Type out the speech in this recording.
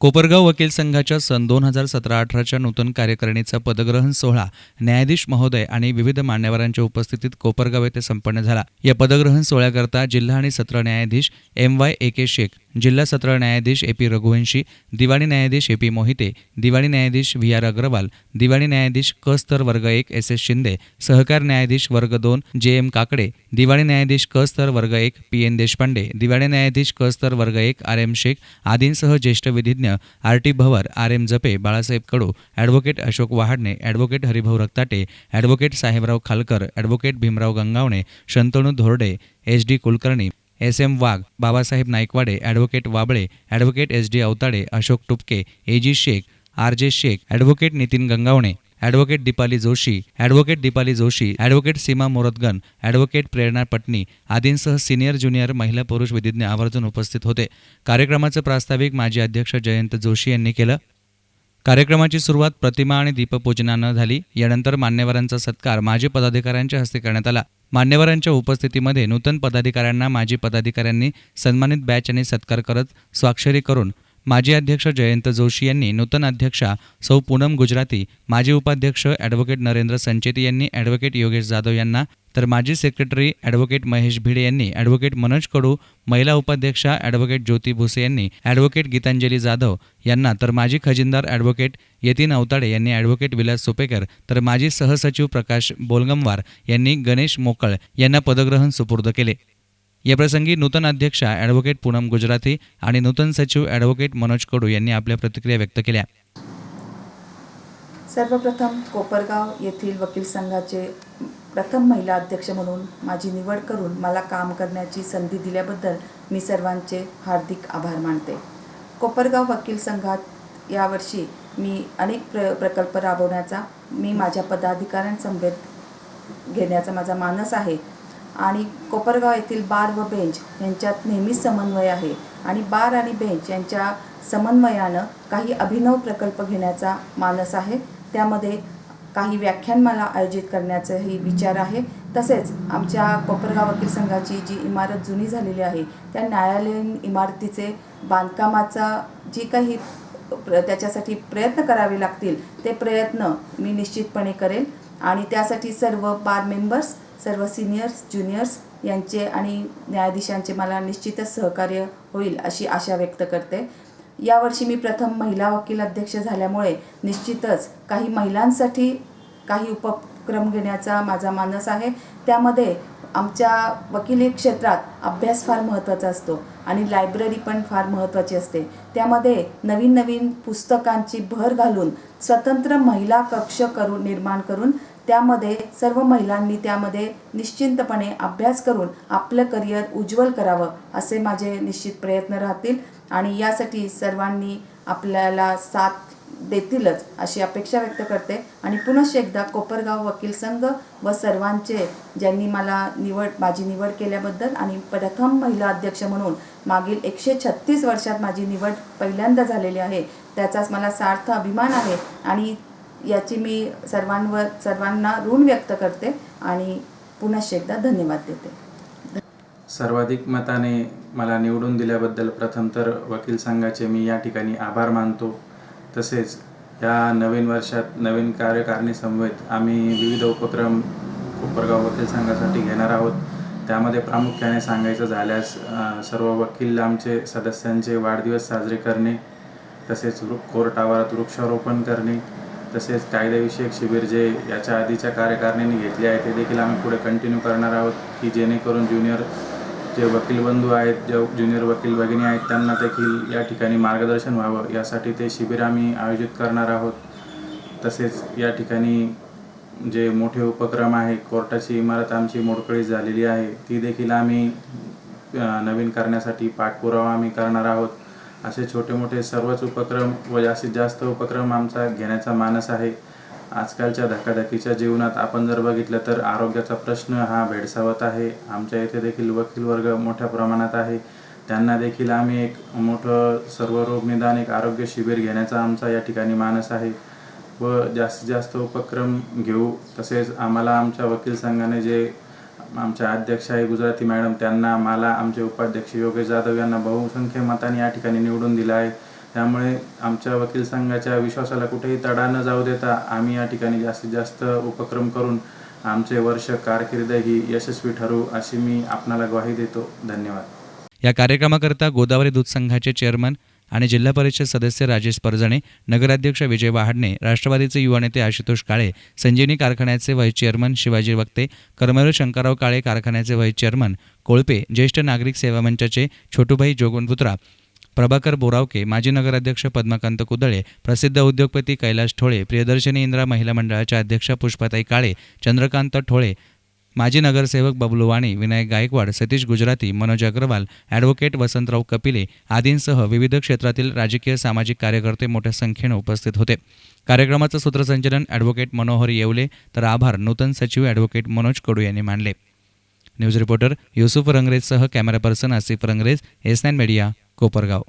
कोपरगाव वकील संघाच्या सन दोन हजार सतरा अठराच्या नूतन कार्यकारिणीचा पदग्रहण सोहळा न्यायाधीश महोदय आणि विविध मान्यवरांच्या उपस्थितीत कोपरगाव येथे संपन्न झाला. या पदग्रहण सोहळ्याकरता जिल्हा आणि सत्र न्यायाधीश M Y A K Shaikh जिल्हा सत्र न्यायाधीश ए पी रघुवंशी दिवाणी न्यायाधीश ए पी मोहिते दिवाणी न्यायाधीश व्ही आर अग्रवाल दिवाणी न्यायाधीश क स्तर वर्ग एक एस एस शिंदे सहकार न्यायाधीश वर्ग दोन जे एम काकडे दिवाणी न्यायाधीश क स्तर वर्ग एक पी एन देशपांडे दिवाणी न्यायाधीश क स्तर वर्ग एक आर एम शेख आदींसह ज्येष्ठ विधिज्ञ R T Bhavar R M Jape Balasaheb Kadu advocate Ashok Wahadane advocate Haribhau Raktate advocate Sahebrao Khalkar advocate Bhimrao Gangawane Shantanu Dhorde H D Kulkarni S M Wagh Babasaheb Naikwade advocate Wable advocate S D Avtade Ashok Tupke A G Shaikh R J Shaikh advocate Nitin Gangawane advocate Deepali Joshi advocate Deepali Joshi advocate Seema Mordagan advocate Prerna Patni आदींसह senior junior महिला पुरुष विधिज्ञ आवर्जून उपस्थित होते. कार्यक्रमाचं प्रास्ताविक माजी अध्यक्ष जयंत जोशी यांनी केलं. कार्यक्रमाची सुरुवात प्रतिमा आणि दीपपूजनानं झाली. यानंतर मान्यवरांचा सत्कार माजी पदाधिकाऱ्यांच्या हस्ते करण्यात आला. मान्यवरांच्या उपस्थितीमध्ये नूतन पदाधिकाऱ्यांना माजी पदाधिकाऱ्यांनी सन्मानित बॅच आणि सत्कार करत स्वाक्षरी करून माजी अध्यक्ष जयंत जोशी यांनी नूतन अध्यक्षा सौ पूनम गुजराती माजी उपाध्यक्ष ॲडव्होकेट नरेंद्र संचेती यांनी ॲडव्होकेट योगेश जाधव यांना तर माजी सेक्रेटरी ॲडव्होकेट महेश भिडे यांनी ॲडव्होकेट मनोज कडू महिला उपाध्यक्षा ॲडव्होकेट ज्योती भुसे यांनी ॲडव्होकेट गीतांजली जाधव यांना तर माजी खजिनदार ॲडव्होकेट यतीन अवताडे यांनी ॲडव्होकेट विलास सोपेकर तर माजी सहसचिव प्रकाश बोलगमवार यांनी गणेश मोकळ यांना पदग्रहण सुपूर्द केले. याप्रसंगी नूतन अध्यक्षा ॲडव्होकेट पूनम गुजराती आणि नूतन सचिव ॲडव्होकेट मनोज कडू यांनी आपल्या प्रतिक्रिया व्यक्त केल्या. सर्वप्रथम कोपरगाव येथील वकील संघाचे प्रथम महिला अध्यक्ष म्हणून माझी निवड करून मला काम करण्याची संधी दिल्याबद्दल मी सर्वांचे हार्दिक आभार मानते. कोपरगाव वकील संघात यावर्षी मी अनेक प्र प्रकल्प राबवण्याचा मी माझ्या पदाधिकाऱ्यांसमवेत घेण्याचा माझा मानस आहे. आणि कोपरगाव येथील बार व बेंच यांच्यात नेहमीच समन्वय आहे. आणि बार आणि बेंच यांच्या समन्वयानं काही अभिनव प्रकल्प घेण्याचा मानस आहे. त्यामध्ये काही व्याख्यानमाला आयोजित करण्याचाही विचार आहे. तसेच आमच्या कोपरगाव वकील संघाची जी इमारत जुनी झालेली आहे त्या न्यायालयीन इमारतीचे बांधकामाचा जी काही प्र त्याच्यासाठी प्रयत्न करावे लागतील ते प्रयत्न मी निश्चितपणे करेल. आणि त्यासाठी सर्व बार मेंबर्स सर्व सिनियर्स ज्युनियर्स यांचे आणि न्यायाधीशांचे मला निश्चितच सहकार्य होईल अशी आशा व्यक्त करते. यावर्षी मी प्रथम महिला वकील अध्यक्ष झाल्यामुळे निश्चितच काही महिलांसाठी काही उपक्रम घेण्याचा माझा मानस आहे. त्यामध्ये आमच्या वकिली क्षेत्रात अभ्यास फार महत्त्वाचा असतो आणि लायब्ररी पण फार महत्त्वाची असते. त्यामध्ये नवीन नवीन पुस्तकांची भर घालून स्वतंत्र महिला कक्ष करून निर्माण करून त्यामध्ये सर्व महिलांनी त्यामध्ये निश्चिंतपणे अभ्यास करून आपलं करिअर उज्ज्वल करावं असे माझे निश्चित प्रयत्न राहतील. आणि यासाठी सर्वांनी आपल्याला साथ देतीलच अशी अपेक्षा व्यक्त करते. आणि पुनश्च एकदा कोपरगाव वकील संघ व सर्वांचे ज्यांनी मला निवड माझी निवड केल्याबद्दल आणि प्रथम महिला अध्यक्ष म्हणून मागील एकशे छत्तीस वर्षात माझी निवड पहिल्यांदा झालेली आहे त्याचाच मला सार्थ अभिमान आहे. आणि याची मी सर्वांवर सर्वांना ऋण व्यक्त करते आणि पुनश्च एकदा धन्यवाद देते. सर्वाधिक मताने मला निवडून दिल्याबद्दल प्रथम तर वकील संघाचे मी या ठिकाणी आभार मानतो. तसेच या नवीन वर्षात नवीन कार्यकारिणी समवेत आम्ही विविध उपक्रम कोपरगाव वकील संघासाठी घेणार आहोत. त्यामध्ये प्रामुख्याने सांगायचं झाल्यास सर्व वकील आमचे सदस्यांचे वाढदिवस साजरे करणे तसेच कोर्ट आवारात वृक्षारोपण करणे तसेच कायदेविषयक शिबिर जे याच्या आधीच्या कार्यकारिणीने घेतले आहे ते देखील आम्ही पुढे कंटिन्यू करणार आहोत की जेणेकरून ज्युनियर जे वकील बंधू आहेत जे ज्युनियर वकील भगिनी आहेत त्यांना देखील या ठिकाणी मार्गदर्शन व्हावं. यासाठी ते शिबिर आम्ही आयोजित करणार आहोत. तसेच या ठिकाणी जे मोठे उपक्रम आहे कोर्टाची इमारत आमची मोडकळीत झालेली आहे ती देखील आम्ही नवीन करण्यासाठी पाठपुरावा आम्ही करणार आहोत. असे छोटे मोठे सर्वच उपक्रम व जास्तीत जास्त उपक्रम आमचा घेण्याचा मानस आहे. आजकालच्या धकाधकीच्या जीवनात आपण जर बघितलं तर आरोग्याचा प्रश्न हा भेडसावत आहे. आमच्या इथे देखील वकील वर्ग मोठ्या प्रमाणात आहे. त्यांना देखील आम्ही एक मोठं सर्व रोग निदान एक आरोग्य शिबिर घेण्याचा आमचा या ठिकाणी मानस आहे. व जास्तीत जास्त उपक्रम घेऊ तसेच आम्हाला आमच्या वकील संघाने जे आमच्या अध्यक्ष आहे गुजराती मॅडम त्यांना मला आमचे उपाध्यक्ष योगेश जाधव यांना बहुसंख्य मताने या ठिकाणी निवडून दिला आहे. त्यामुळे आमच्या वकील संघाच्या विश्वासाला कुठेही तडा न जाऊ देता आम्ही या ठिकाणी जास्तीत जास्त उपक्रम करून आमचे वर्ष कारकीर्द ही यशस्वी ठरू अशी मी आपणाला ग्वाही देतो. धन्यवाद. या कार्यक्रमाकरता गोदावरी दूध संघाचे चेअरमन आणि जिल्हा परिषद सदस्य राजेश परजणे नगराध्यक्ष विजय वाहाडणे राष्ट्रवादीचे युवा नेते आशुतोष काळे संजीवनी कारखान्याचे व्हाईस चेअरमन शिवाजी वक्ते करमळ शंकरराव काळे कारखान्याचे व्हाईस चेअरमन कोळपे ज्येष्ठ नागरिक सेवा मंचाचे छोटूभाई जोगनपुत्रा प्रभाकर बोरावके माजी नगराध्यक्ष पद्मकांत कुदळे प्रसिद्ध उद्योगपती कैलास ठोळे प्रियदर्शनी इंदिरा महिला मंडळाच्या अध्यक्षा पुष्पाताई काळे चंद्रकांत ठोळे माजी नगरसेवक बबलू वाणी विनायक गायकवाड सतीश गुजराती मनोज अग्रवाल ॲडव्होकेट वसंतराव कपिले आदींसह विविध क्षेत्रातील राजकीय सामाजिक कार्यकर्ते मोठ्या संख्येनं उपस्थित होते. कार्यक्रमाचं सूत्रसंचलन ॲडव्होकेट मनोहर येवले तर आभार नूतन सचिव ॲडव्होकेट मनोज कडू यांनी मानले. News reporter Yusuf रंगरेजसह camera person Asif Rangrez S nine media Kopargaon.